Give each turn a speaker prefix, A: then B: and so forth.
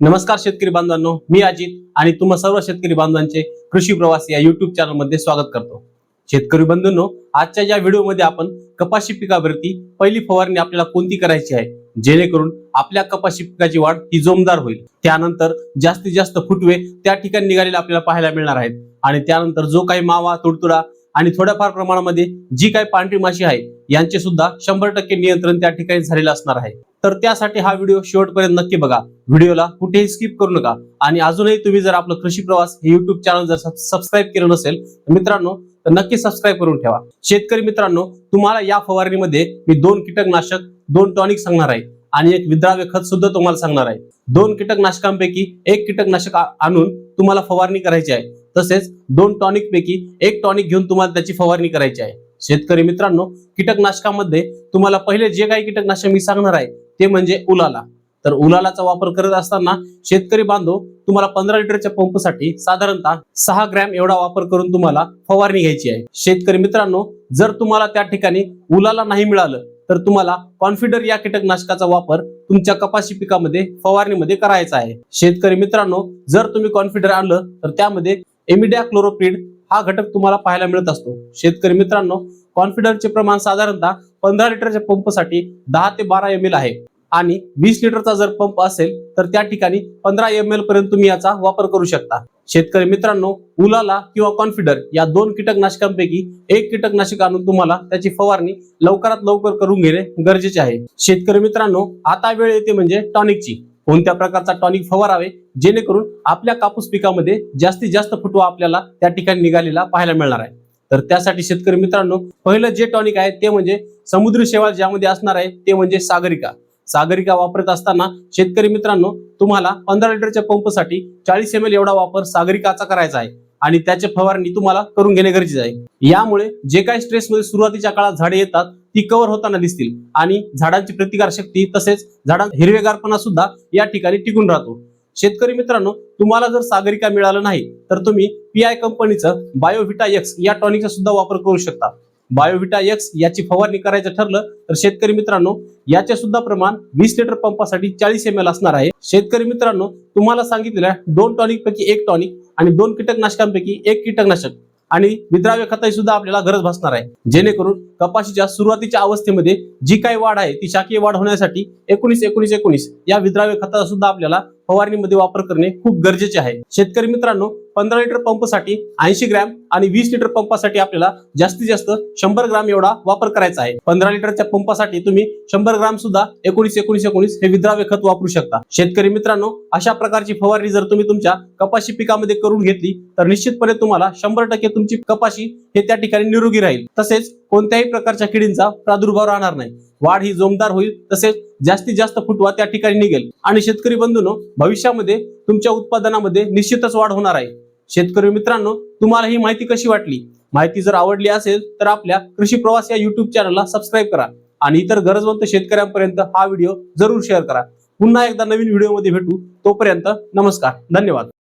A: नमस्कार शेतकरी बांधवांनो मी अजित आणि तुम्हा सर्व शेतकरी बांधवांचे कृषी प्रवास या युट्यूब चॅनलमध्ये स्वागत करतो. शेतकरी बंधूंनो आजच्या या व्हिडिओमध्ये आपण कपाशी पिकावरती पहिली फवारणी आपल्याला कोणती करायची आहे? जेणेकरून आपल्या कपाशी पिकाची वाढ ही जोमदार होईल. त्यानंतर जास्तीत जास्त फुटवे त्या ठिकाणी निघालेले आपल्याला पाहायला मिळणार आहेत. आणि त्यानंतर जो काही मावा तुडतुडा आणि थोड्याफार प्रमाणामध्ये जी काही पांढरी माशी आहे यांचे सुद्धा शंभर टक्के नियंत्रण त्या ठिकाणी झालेलं असणार आहे. तर त्यासाठी हा व्हिडिओ शेवटपर्यंत नक्की बघा. व्हिडिओला कुठेही स्किप करू नका. आणि अजूनही तुम्ही जर आपलं कृषी प्रवास हे युट्यूब चॅनल जर सबस्क्राईब केलं नसेल तर मित्रांनो तर नक्की सबस्क्राईब करून ठेवा. शेतकरी मित्रांनो तुम्हाला या फवारणीमध्ये मी दोन कीटकनाशक दोन टॉनिक सांगणार आहे. आणि एक विद्राव्य खत सुद्धा तुम्हाला सांगणार आहे. दोन कीटकनाशकांपैकी एक कीटकनाशक आणून तुम्हाला फवारणी करायची आहे. तसेच दोन टॉनिक पैकी एक टॉनिक घेऊन तुम्हाला त्याची फवारणी करायची आहे. शेतकरी मित्रांनो कीटकनाशकामध्ये तुम्हाला पहिले जे काही कीटकनाशक मी सांगणार आहे ते म्हणजे उलाला. तर उलालाचा वापर करत असताना शेतकरी बांधव तुम्हाला पंधरा लिटरच्या पंपसाठी साधारणतः सहा ग्रॅम एवढा वापर करून तुम्हाला फवारणी घ्यायची आहे. शेतकरी मित्रांनो जर तुम्हाला त्या ठिकाणी उलाला नाही मिळालं तर तुम्हाला कॉन्फिडर या कीटकनाशकाचा वापर तुमच्या कपाशी पिकामध्ये फवारणीमध्ये करायचा आहे. शेतकरी मित्रांनो जर तुम्ही कॉन्फिडर आणलं तर त्यामध्ये एमिडॅ क्लोरोप्रिड हा घटक तुम्हाला पाहायला मिळत असतो. शेतकरी मित्रांनो कॉन्फिडरचे प्रमाण साधारणतः पंधरा लिटरच्या पंपसाठी दहा ते बारा एम एल आहे. आणि वीस लिटरचा जर पंप असेल तर त्या ठिकाणी पंधरा एम एल पर्यंत तुम्ही याचा वापर करू शकता. शेतकरी मित्रांनो उलाला किंवा कॉन्फिडर या दोन कीटकनाशकांपैकी एक कीटकनाशक आणून तुम्हाला त्याची फवारणी लवकरात लवकर करून घेणे गरजेचे आहे. शेतकरी मित्रांनो आता वेळ येते म्हणजे टॉनिकची. कोणत्या प्रकारचा टॉनिक फवारावे? जेणेकरून आपल्या कापूस पिकामध्ये जास्तीत जास्त फुटवा आपल्याला त्या ठिकाणी निघालेला पाहायला मिळणार आहे. तर त्यासाठी शेतकरी मित्रांनो पहिलं जे टॉनिक आहे ते म्हणजे समुद्री शेवाळ ज्यामध्ये असणार आहे ते म्हणजे सागरिका. सागरिका वापरत असताना शेतकरी मित्रांनो तुम्हाला पंधरा लिटरच्या पंपसाठी चाळीस एम एल एवढा वापर सागरिकाचा करायचा आहे आणि त्याची फवारणी तुम्हाला करून घेणे गरजेचे आहे. यामुळे जे काही स्ट्रेसमध्ये सुरुवातीच्या काळात झाडे येतात ती कव्हर होताना दिसतील आणि झाडांची प्रतिकार शक्ती तसेच झाडां हिरवेगारपणा सुद्धा या ठिकाणी टिकून राहतो. शेतकरी मित्रांनो तुम्हाला जर सागरिका मिळालं नाही तर तुम्ही पी आय कंपनीचं बायोव्हिटा एक्स या टॉनिकचा सुद्धा वापर करू शकता. बायोव्हिटा एक्स याची फवारणी करायचं ठरलं तर शेतकरी मित्रांनो याचे सुद्धा प्रमाण वीस लिटर पंपासाठी चाळीस एम एल असणार आहे. शेतकरी मित्रांनो तुम्हाला सांगितलेल्या दोन टॉनिक पैकी एक टॉनिक आणि दोन कीटकनाशकांपैकी एक कीटकनाशक. आणि विद्राव्य खताची सुद्धा आपल्याला गरज भासणार आहे. जेणेकरून कपाशीच्या सुरुवातीच्या अवस्थेमध्ये जी काही वाढ आहे ती शाकीय वाढ होण्यासाठी एकोणीस एकोणीस एकोणीस या विद्राव्य खताचा सुद्धा आपल्याला फवारणीमध्ये वापर करणे खूप गरजेचे आहे. शेतकरी मित्रांनो पंधरा लिटर पंपसाठी ऐंशी ग्रॅम आणि वीस लिटर पंपासाठी आपल्याला जास्तीत जास्त शंभर ग्राम एवढा वापर करायचा आहे. पंधरा लिटरच्या पंपासाठी तुम्ही शंभर ग्राम सुद्धा एकोणीस एकोणीस एकोणीस हे विद्राव्य खत वापरू शकता. शेतकरी मित्रांनो अशा प्रकारची फवारणी जर तुम्ही तुमच्या कपाशी पिकामध्ये करून घेतली तर निश्चितपणे तुम्हाला शंभर टक्के तुमची कपाशी हे त्या ठिकाणी निरोगी राहील. तसेच कोणत्याही प्रकारच्या किडींचा प्रादुर्भाव राहणार नाही. वाढ ही जोमदार होईल तसेच जास्तीत जास्त फुटवा त्या ठिकाणी निघेल. आणि शेतकरी बंधूंनो भविष्यामध्ये तुमच्या उत्पादनामध्ये निश्चितच वाढ होणार आहे. शेतकरी मित्रांनो तुम्हाला ही माहिती कशी वाटली? माहिती जर आवडली असेल तर आपल्या कृषी प्रवास या युट्यूब चॅनलला सबस्क्राईब करा. आणि इतर गरजवंत शेतकऱ्यांपर्यंत हा व्हिडिओ जरूर शेअर करा. पुन्हा एकदा नवीन व्हिडिओमध्ये भेटू. तोपर्यंत नमस्कार धन्यवाद.